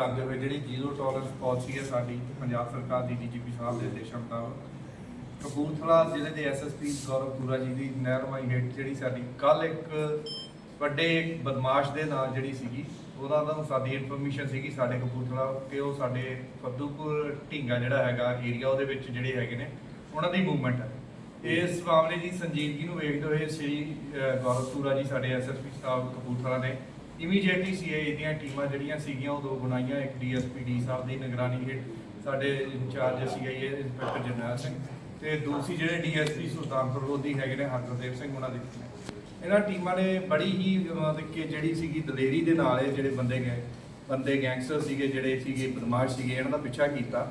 ਕਰਦੇ ਹੋਏ ਜਿਹੜੀ ਜ਼ੀਰੋ ਟੋਲਰੈਂਸ ਪਾਲਿਸੀ ਹੈ ਸਾਡੀ ਪੰਜਾਬ ਸਰਕਾਰ ਦੀ ਡੀਜੀਪੀ ਸਾਹਿਬ ਦੇ ਆਦੇਸ਼ਾਂ ਮੁਤਾਬਕ। ਕਪੂਰਥਲਾ ਜ਼ਿਲ੍ਹੇ ਦੇ ਐਸਐਸਪੀ ਗੌਰਵ ਪੂਰਾ ਜੀ ਦੀ ਨਹਿਰਮਾਈ ਹੇਠ ਜਿਹੜੀ ਸਾਡੀ ਕੱਲ ਇੱਕ ਵੱਡੇ ਬਦਮਾਸ਼ ਦੇ ਨਾਲ ਜਿਹੜੀ ਸੀਗੀ ਉਹਨਾਂ ਦਾ ਸਾਡੀ ਇਨਫੋਰਮੇਸ਼ਨ ਸੀਗੀ ਸਾਡੇ ਕਪੂਰਥਲਾ ਕਿ ਉਹ ਸਾਡੇ ਫੱਦੂਪੁਰ ਢੀਂਗਾ ਜਿਹੜਾ ਹੈਗਾ ਏਰੀਆ ਉਹਦੇ ਵਿੱਚ ਜਿਹੜੇ ਹੈਗੇ ਨੇ ਉਹਨਾਂ ਦੀ ਮੂਵਮੈਂਟ ਹੈ। ਇਸ ਮਾਮਲੇ ਦੀ ਸੰਜੀਦਗੀ ਨੂੰ ਵੇਖਦੇ ਹੋਏ ਸ੍ਰੀ ਅਹ, ਗੌਰਵ ਪੂਰਾ ਜੀ ਸਾਡੇ ਐਸਐਸਪੀ ਸਾਹਿਬ ਕਪੂਰਥਲਾ ਨੇ ਇਮੀਡੀਏਟਲੀ ਸੀਆਈਏ ਦੀਆਂ ਟੀਮਾਂ ਜਿਹੜੀਆਂ ਸੀਗੀਆਂ ਉਹ ਦੋ ਬਣਾਈਆਂ ਇੱਕ ਡੀਐਸਪੀ ਡੀ ਸਾਹਿਬ ਦੀ ਨਿਗਰਾਨੀ ਹੇਠ ਸਾਡੇ incharge CIA inspector Jarnail Singh ਤੇ ਦੂਸਰੀ ਜਿਹੜੇ ਡੀਐਸਪੀ ਸੁਲਤਾਨਪੁਰ ਲੋਧੀ ਹੈਗੇ ਨੇ, ਹਰਗੁਰਦੇਵ ਸਿੰਘ ਉਹਨਾਂ ਦੇ ਇਹਨਾਂ ਟੀਮਾਂ ਨੇ ਬੜੀ ਹੀ, ਮਤਲਬ ਕਿ ਜਿਹੜੀ ਸੀਗੀ ਦਲੇਰੀ ਦੇ ਨਾਲ ਇਹ ਜਿਹੜੇ ਬੰਦੇ ਗਏ ਬੰਦੇ ਗੈਂਗਸਟਰ ਸੀਗੇ, ਜਿਹੜੇ ਸੀਗੇ ਬਦਮਾਸ਼ ਸੀਗੇ, ਇਹਨਾਂ ਦਾ ਪਿੱਛਾ ਕੀਤਾ।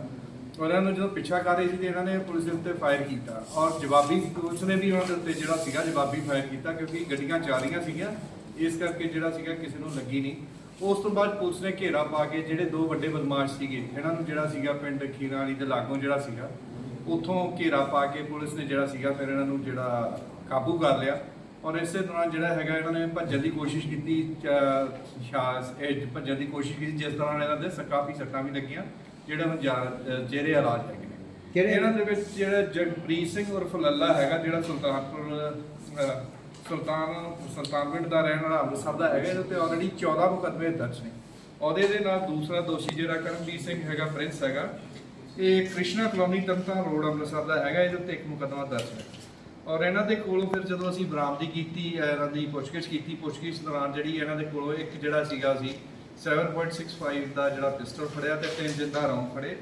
ਉਹਨਾਂ ਨੂੰ ਜਦੋਂ ਪਿੱਛਾ ਕਰ ਰਹੇ ਸੀ ਤੇ ਇਹਨਾਂ ਨੇ ਪੁਲਿਸ ਦੇ ਉੱਤੇ ਫਾਇਰ ਕੀਤਾ। ਔਰ ਜਵਾਬੀ ਪੁਲਿਸ ਨੇ ਵੀ ਉਹਨਾਂ ਦੇ ਉੱਤੇ ਜਿਹੜਾ ਸੀਗਾ ਜਵਾਬੀ ਫਾਇਰ ਕੀਤਾ ਕਿਉਂਕਿ ਗੱਡੀਆਂ ਜਾ ਰਹੀਆਂ ਸੀਗੀਆਂ। ਇਸ ਕਰਕੇ ਜਿਹੜਾ ਸੀਗਾ ਕਿਸੇ ਨੂੰ ਲੱਗੀ ਨਹੀਂ। ਉਸ ਤੋਂ ਬਾਅਦ ਪੁਲਿਸ ਨੇ ਘੇਰਾ ਪਾ ਕੇ ਜਿਹੜੇ ਦੋ ਵੱਡੇ ਬਦਮਾਸ਼ ਸੀਗੇ ਇਹਨਾਂ ਨੂੰ ਜਿਹੜਾ ਸੀਗਾ ਪਿੰਡ ਖੀਰਾ ਵਾਲੀ ਦੇ ਲਾਗੋਂ ਜਿਹੜਾ ਸੀਗਾ ਉਥੋਂ ਘੇਰਾ ਪਾ ਕੇ ਪੁਲਿਸ ਨੇ ਜਿਹੜਾ ਸੀਗਾ ਫਿਰ ਇਹਨਾਂ ਨੂੰ ਜਿਹੜਾ ਕਾਬੂ ਕਰ ਲਿਆ। ਔਰ ਇਸੇ ਦੌਰਾਨ ਜਿਹੜਾ ਹੈਗਾ ਇਹਨਾਂ ਨੇ ਭੱਜਣ ਦੀ ਕੋਸ਼ਿਸ਼ ਕੀਤੀ ਸ਼ਾਸ ਇਹ ਭੱਜਣ ਦੀ ਕੋਸ਼ਿਸ਼ ਕੀਤੀ ਜਿਸ ਦੌਰਾਨ ਇਹਨਾਂ ਦੇ ਕਾਫੀ ਸੱਟਾਂ ਵੀ ਲੱਗੀਆਂ ਜਿਹੜੇ ਹੁਣ ਜਿਹੜੇ ਇਲਾਜ ਹੈਗੇ ਨੇ। ਇਹਨਾਂ ਦੇ ਵਿੱਚ ਜਿਹੜਾ ਜਗਪ੍ਰੀਤ ਸਿੰਘ ਉਰਫ ਲੱਲਾ ਹੈਗਾ ਜਿਹੜਾ ਸੁਲਤਾਨਪੁਰ ਸੁਲਤਾਨ ਸੁਲਤਾਨਪੁਰ ਦਾ ਰਹਿਣ ਵਾਲਾ ਅੰਮ੍ਰਿਤਸਰ ਦਾ ਹੈਗਾ ਇਹਦੇ ਤੇ ਆਲਰੇਡੀ 14 ਮੁਕੱਦਮੇ ਦਰਜ ਨੇ। ਉਹਦੇ ਦੇ ਨਾਲ ਦੂਸਰਾ ਦੋਸ਼ੀ ਜਿਹੜਾ ਕਰਮਜੀਤ ਸਿੰਘ ਹੈਗਾ, ਪ੍ਰਿੰਸ ਹੈਗਾ। ਇਹ ਕ੍ਰਿਸ਼ਨਾ ਕਲੋਨੀ ਤੰਤਾ ਰੋਡ ਅੰਮ੍ਰਿਤਸਰ ਦਾ ਹੈਗਾ, ਇਹਦੇ ਉੱਤੇ ਇੱਕ ਮੁਕੱਦਮਾ ਦਰਜ ਹੈ। ਔਰ ਇਹਨਾਂ ਦੇ ਕੋਲੋਂ ਫਿਰ ਜਦੋਂ ਅਸੀਂ ਬਰਾਮਦੀ ਕੀਤੀ, ਇਹਨਾਂ ਦੀ ਪੁੱਛਗਿੱਛ ਕੀਤੀ, ਪੁੱਛਗਿੱਛ ਦੌਰਾਨ ਜਿਹੜੀ ਇਹਨਾਂ ਦੇ ਕੋਲੋਂ ਇੱਕ ਜਿਹੜਾ ਸੀਗਾ ਸੀ 7.65 ਦਾ ਜਿਹੜਾ ਪਿਸਟਲ ਫੜਿਆ ਤੇ ਤਿੰਨ ਜਿੰਦਾ ਰੌਂਦ ਫੜੇ।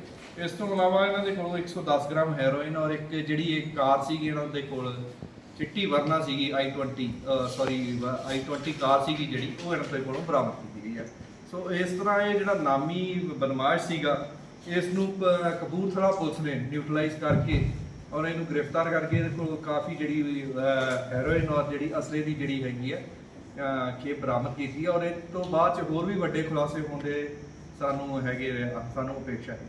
ਇਸ ਤੋਂ ਇਲਾਵਾ ਇਹਨਾਂ ਦੇ ਕੋਲੋਂ 110 ਗ੍ਰਾਮ ਹੈਰੋਇਨ ਔਰ ਇੱਕ ਜਿਹੜੀ ਇੱਕ ਕਾਰ ਸੀਗੀ ਇਹਨਾਂ ਦੇ ਕੋਲ ਚਿੱਟੀ ਵਰਨਾ ਸੀਗੀ i20 ਸੌਰੀ i20 ਕਾਰ ਸੀਗੀ ਜਿਹੜੀ ਉਹ ਇਹਨਾਂ ਦੇ ਕੋਲੋਂ ਬਰਾਮਦ ਕੀਤੀ ਗਈ ਹੈ। ਸੋ ਇਸ ਤਰ੍ਹਾਂ ਇਹ ਜਿਹੜਾ ਨਾਮੀ ਬਦਮਾਸ਼ ਸੀਗਾ ਇਸ ਨੂੰ ਕਪੂਰਥਲਾ ਪੁਲਿਸ ਨੇ ਨਿਊਟਰਲਾਈਜ਼ ਕਰਕੇ ਔਰ ਇਹਨੂੰ ਗ੍ਰਿਫਤਾਰ ਕਰਕੇ ਇਹਦੇ ਕੋਲ ਕਾਫੀ ਜਿਹੜੀ ਹੈਰੋਇਨ ਔਰ ਜਿਹੜੀ ਅਸਲੇ ਦੀ ਜਿਹੜੀ ਹੈਗੀ ਹੈ ਅਹ, ਖੇਪ ਬਰਾਮਦ ਕੀਤੀ ਹੈ। ਔਰ ਇਸ ਤੋਂ ਬਾਅਦ ਚ ਹੋਰ ਵੀ ਵੱਡੇ ਖੁਲਾਸੇ ਹੋਣ ਦੇ ਸਾਨੂੰ ਹੈਗੇ ਆ, ਸਾਨੂੰ ਅਪੇક્ષਾ ਹੈ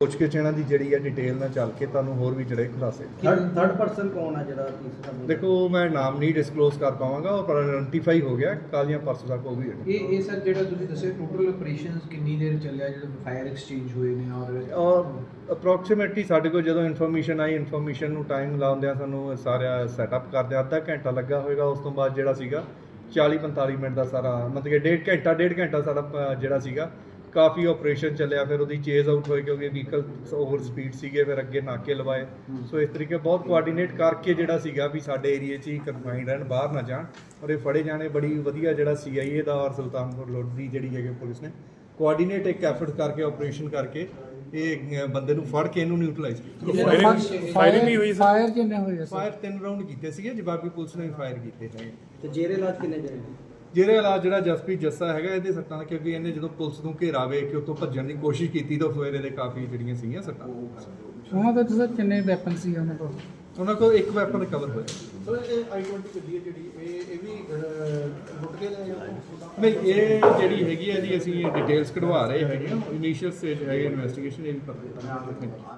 ਪੁੱਛ ਕੇ ਇਹਨਾਂ ਦੀ ਜਿਹੜੀ ਹੈ ਡਿਟੇਲ ਨਾਲ ਚੱਲ ਕੇ ਤੁਹਾਨੂੰ ਹੋਰ ਵੀ ਜਿਹੜੇ ਖੁਲਾਸੇ ਥਰਡ ਥਰਡ ਪਰਸਨ ਕੌਣ ਆ ਜਿਹੜਾ ਤੀਸਰਾ ਬੰਦਾ? ਦੇਖੋ ਮੈਂ ਨਾਮ ਨਹੀਂ ਡਿਸਕਲੋਜ਼ ਕਰ ਪਾਵਾਂਗਾ ਉਹ ਪਰ ਆਇਡੈਂਟੀਫਾਈ ਹੋ ਗਿਆ ਕੱਲ੍ਹ ਜਾਂ ਪਰਸੋਂ ਤੱਕ ਉਹ ਵੀ। ਇਹ ਇਹ ਸਰ ਜਿਹੜਾ ਤੁਸੀਂ ਦੱਸਿਆ ਟੋਟਲ ਆਪਰੇਸ਼ਨਸ ਕਿੰਨੀ ਦੇਰ ਚੱਲਿਆ ਜਿਹੜੇ ਫਾਇਰ ਐਕਸਚੇਂਜ ਹੋਏ ਨੇ ਔਰ ਔਰ ਅਪਰੋਕਸੀਮੇਟਲੀ ਸਾਡੇ ਕੋਲ ਜਦੋਂ ਇਨਫੋਰਮੇਸ਼ਨ ਆਈ ਇਨਫੋਰਮੇਸ਼ਨ ਨੂੰ ਟਾਈਮ ਲਾਉਂਦਿਆਂ ਸਾਨੂੰ ਸਾਰਾ ਸੈਟਅਪ ਕਰਦੇ ਅੱਧਾ ਘੰਟਾ ਲੱਗਾ ਹੋਵੇਗਾ ਉਸ ਤੋਂ ਬਾਅਦ ਜਿਹੜਾ ਸੀਗਾ 40 45 ਮਿੰਟ ਦਾ ਸਾਰਾ ਮਤਲਬ ਕਿ ਡੇਢ ਘੰਟਾ ਡੇਢ ਘੰਟਾ ਸਾਡਾ ਅ, ਜਿਹੜਾ ਸੀਗਾ ਕਾਫੀ ਆਪਰੇਸ਼ਨ ਚੱਲਿਆ ਫਿਰ ਉਹਦੀ ਚੇਜ਼ ਆਊਟ ਹੋਏ ਕਿਉਂਕਿ ਵਹੀਕਲ ਓਵਰ ਸਪੀਡ ਸੀਗੇ ਫਿਰ ਅੱਗੇ ਨਾਕੇ ਲਵਾਏ। ਸੋ ਇਸ ਤਰੀਕੇ ਬਹੁਤ ਕੋਆਰਡੀਨੇਟ ਕਰਕੇ ਜਿਹੜਾ ਸੀਗਾ ਵੀ ਸਾਡੇ ਏਰੀਆ 'ਚ ਹੀ ਕਨਫਾਈਨਡ ਰਹਿਣ ਬਾਹਰ ਨਾ ਜਾਣ ਔਰ ਇਹ ਫੜੇ ਜਾਣੇ। ਬੜੀ ਵਧੀਆ ਜਿਹੜਾ ਸੀਆਈਏ ਦਾ ਔਰ ਸੁਲਤਾਨਪੁਰ ਲੋਡ ਦੀ ਜਿਹੜੀ ਹੈਗੇ ਪੁਲਿਸ ਨੇ ਕੋਆਰਡੀਨੇਟ ਇੱਕ ਐਫਰਟ ਕਰਕੇ ਆਪਰੇਸ਼ਨ ਕਰਕੇ ਇਹ ਬੰਦੇ ਨੂੰ ਫੜ ਕੇ ਇਹਨੂੰ ਨਿਊਟਰਲਾਈਜ਼ ਕੀਤਾ। ਫਾਇਰਿੰਗ ਵੀ ਹੋਈ ਫਾਇਰ ਕਿੰਨੇ ਹੋਏ ਸਰ ਫਾਇਰ ਤਿੰਨ ਰਾਉਂਡ ਕੀਤੇ ਸੀਗੇ ਜਵਾਬੀ ਪੁਲਿਸ ਨੇ ਫਾਇਰ ਕੀਤੇ ਹੈਗੇ ਤੇ ਜੇਰੇ ਇਲਾਜ ਕਿੰਨੇ ਜਣੇ? ਜਿਹਦੇ ਇਲਾਜ ਜਿਹੜਾ ਜਸਪ੍ਰੀਤ ਜੱਸਾ ਹੈਗਾ ਇਹਦੇ ਸੱਟਾਂ ਕਿਉਂਕਿ ਇਹਨੇ ਜਦੋਂ ਪੁਲਿਸ ਨੂੰ ਘੇਰਾ ਵੇਖ ਕੇ ਉਤੋਂ ਭੱਜਣ ਦੀ ਕੋਸ਼ਿਸ਼ ਕੀਤੀ ਤਾਂ ਫਿਰ ਇਹਦੇ ਕਾਫੀ ਜਿਹੜੀਆਂ ਸੀਗੀਆਂ ਸੱਟਾਂ। ਉਹਨਾਂ ਦੇ ਤੁਸੀਂ ਕਿੰਨੇ ਵੈਪਨ ਸੀ ਉਹਨਾਂ ਕੋਲ? ਉਹਨਾਂ ਕੋਲ ਇੱਕ ਵੈਪਨ ਰਿਕਵਰ ਹੋਇਆ। ਸਰ ਇਹ i20 ਗੱਡੀ ਹੈ ਜਿਹੜੀ ਇਹ ਇਹ ਵੀ ਲੁੱਟ ਕੇ ਲੈ ਜਾਂ ਨਹੀਂ ਇਹ ਜਿਹੜੀ ਹੈਗੀ ਹੈ ਜੀ ਅਸੀਂ ਡਿਟੇਲਸ ਕਢਵਾ ਰਹੇ ਹੈਗੇ ਇਨੀਸ਼ੀਅਲ ਸਟੇਜ ਹੈਗੇ ਇਨਵੈਸਟੀਗੇਸ਼ਨ ਇਹ ਵੀ ਪਤਾ